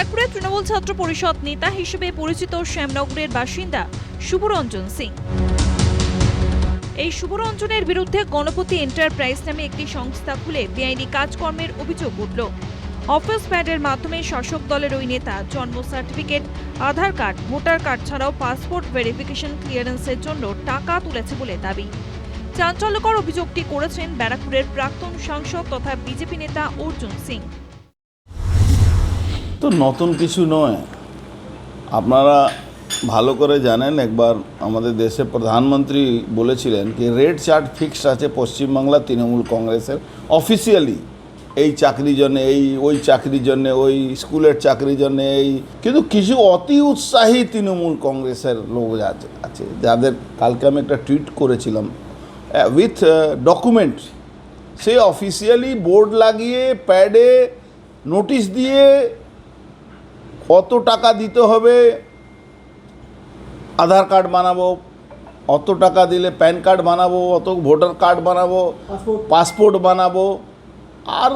ব্যারাকপুরের তৃণমূল ছাত্র পরিষদ নেতা হিসেবে পরিচিত শ্যামনগরের বাসিন্দা শুভরঞ্জন সিং। এই শুভরঞ্জনের বিরুদ্ধে গণপতি এন্টারপ্রাইজ নামে একটি সংস্থা খুলে বেআইনি কাজকর্মের অভিযোগ উঠল। অফিস প্যাডের মাধ্যমে শাসক দলের ওই নেতা, জন্ম certificate, Aadhaar card, voter card ছাড়াও পাসপোর্ট ভেরিফিকেশন ক্লিয়ারেন্সের জন্য টাকা তুলেছে বলে দাবি। চাঞ্চল্যকর অভিযোগটি করেছেন ব্যারাকপুরের প্রাক্তন সাংসদ তথা বিজেপি নেতা অর্জুন সিং। তো নতুন কিছু নয়। আপনারা ভালো করে জানেন, একবার আমাদের দেশের প্রধানমন্ত্রী বলেছিলেন কি, রেড চার্ট ফিক্সড আছে পশ্চিমবাংলা তৃণমূল কংগ্রেসের। অফিসিয়ালি এই চাকরির জন্য, এই, ওই চাকরির জন্য, ওই স্কুলের চাকরির জন্য, এই, কিন্তু কিছু অতি উৎসাহী তৃণমূল কংগ্রেসের লোক আছে আছে, যাদের কালকে আমি একটা টুইট করেছিলাম উইথ ডকুমেন্ট সে অফিসিয়ালি বোর্ড লাগিয়ে, প্যাডে নোটিশ দিয়ে কত টাকা দিতে হবে? আধার কার্ড বানাবো অত টাকা দিলে প্যান কার্ড বানাবো অত ভোটার কার্ড বানাবো পাসপোর্ট। বানাবো। আর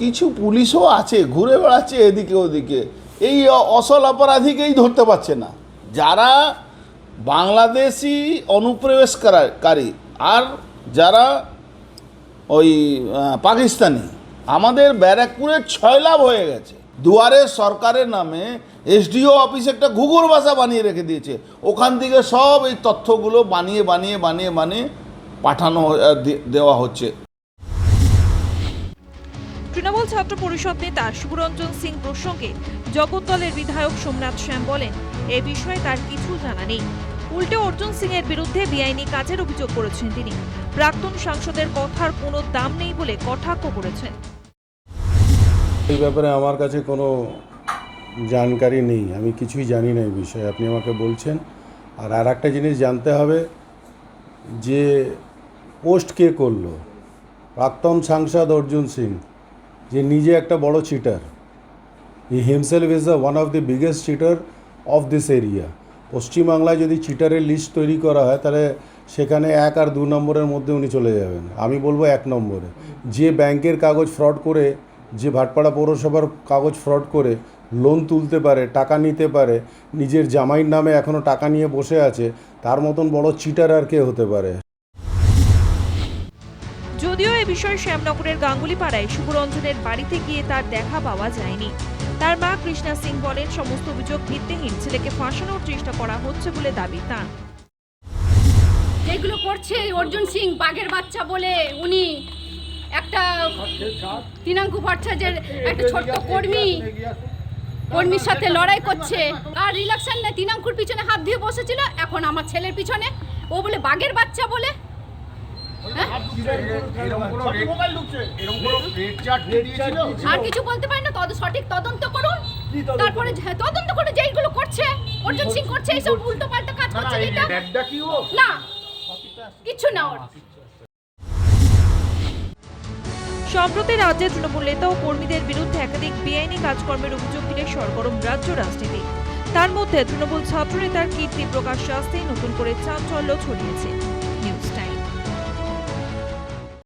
কিছু পুলিশও আছে ঘুরে বেড়াচ্ছে এদিকে ওদিকে। এই অসল অপরাধীকেই ধরতে পারছে না। যারা বাংলাদেশি অনুপ্রবেশকারী আর যারা ওই পাকিস্তানি আমাদের ব্যারাকপুরের ছয় লাভ হয়ে গেছে। দুয়ারে সরকারের নামে এসডিও অফিস একটা ঘুঘুর ভাষা বানিয়ে রেখে দিয়েছে। ওখান থেকে সব এই তথ্যগুলো বানিয়ে বানিয়ে বানিয়ে বানিয়ে পাঠানো দেওয়া হচ্ছে। তৃণমূল ছাত্র পরিষদ নেতা শুভরঞ্জন সিং প্রসঙ্গে জগদ্দলের বিধায়ক সোমনাথ শ্যাম বলেন, এ বিষয়ে তার কিছু জানা নেই। উল্টে অর্জুন সিং এর বিরুদ্ধে বেআইনি কাজের অভিযোগ করেছেন তিনি। প্রাক্তন সাংসদের কথার কোনো দাম নেই বলে কটাক্ষ করেছেন। এই ব্যাপারে আমার কাছে কোনো জানকারি নেই। আমি কিছুই জানি না এই বিষয়ে। আপনি আমাকে বলছেন। আর আর একটা জিনিস জানতে হবে যে পোস্ট কে করল? প্রাক্তন সাংসদ অর্জুন সিং, যে নিজে একটা বড় cheater he himself is the one of the biggest cheater of this area পশ্চিমবাংলায় যদি চিটারের লিস্ট তৈরি করা হয়, তাহলে সেখানে এক আর দু নম্বরের মধ্যে উনি চলে যাবেন। আমি বলব এক নম্বরে। যে ব্যাংকের কাগজ ফ্রড করে যে ভাটপাড়া পৌরসভার কাগজ ফ্রড করে লোন তুলতে পারে টাকা নিতে পারে নিজের জামাইয়ের নামে এখনও টাকা নিয়ে বসে আছে তার মতন বড় চিটার আর কে হতে পারে? যদিও এ বিষয়ে শ্যামনগরের গাঙ্গুলিপাড়ায় শুভরঞ্জনের বাড়িতে গিয়ে তার দেখা পাওয়া যায়নি। তার মা কৃষ্ণা সিং বলেন সমস্ত অভিযোগ ভিত্তিহীন ছেলেকে ফাঁসানোর চেষ্টা করা হচ্ছে বলে দাবি তাঁর। যেগুলো করছে অর্জুন সিং বাঘের বাচ্চা বলে উনি একটা তিনাঙ্কু ভট্টাচার্যের একটা ছোট্ট কর্মী কর্মীর সাথে লড়াই করছে। আর রিলাক্সান নেই তিনাঙ্কুর পিছনে হাত দিয়ে বসেছিল এখন আমার ছেলের পিছনে। ও বলে বাঘের বাচ্চা বলে। হ্যাঁ? আর কিছু বলতে পারি না? তদ সঠিক তদন্ত করুন। তারপরে যে- তদন্ত করে যেইগুলো করছে অর্জুন সিং করছে এইসব উল্টো পাল্টা কাজ করছে না কিছু না ওর। সম্প্রতি রাজ্যের তৃণমূল নেতা ও কর্মীদের বিরুদ্ধে একাধিক বেআইনি কাজকর্মের অভিযোগ ঘিরে সরগরম রাজ্য রাজনীতি। তার মধ্যে তৃণমূল ছাত্রনেতার কীর্তি প্রকাশ আসতেই নতুন করে চাঞ্চল্য ছড়িয়েছে।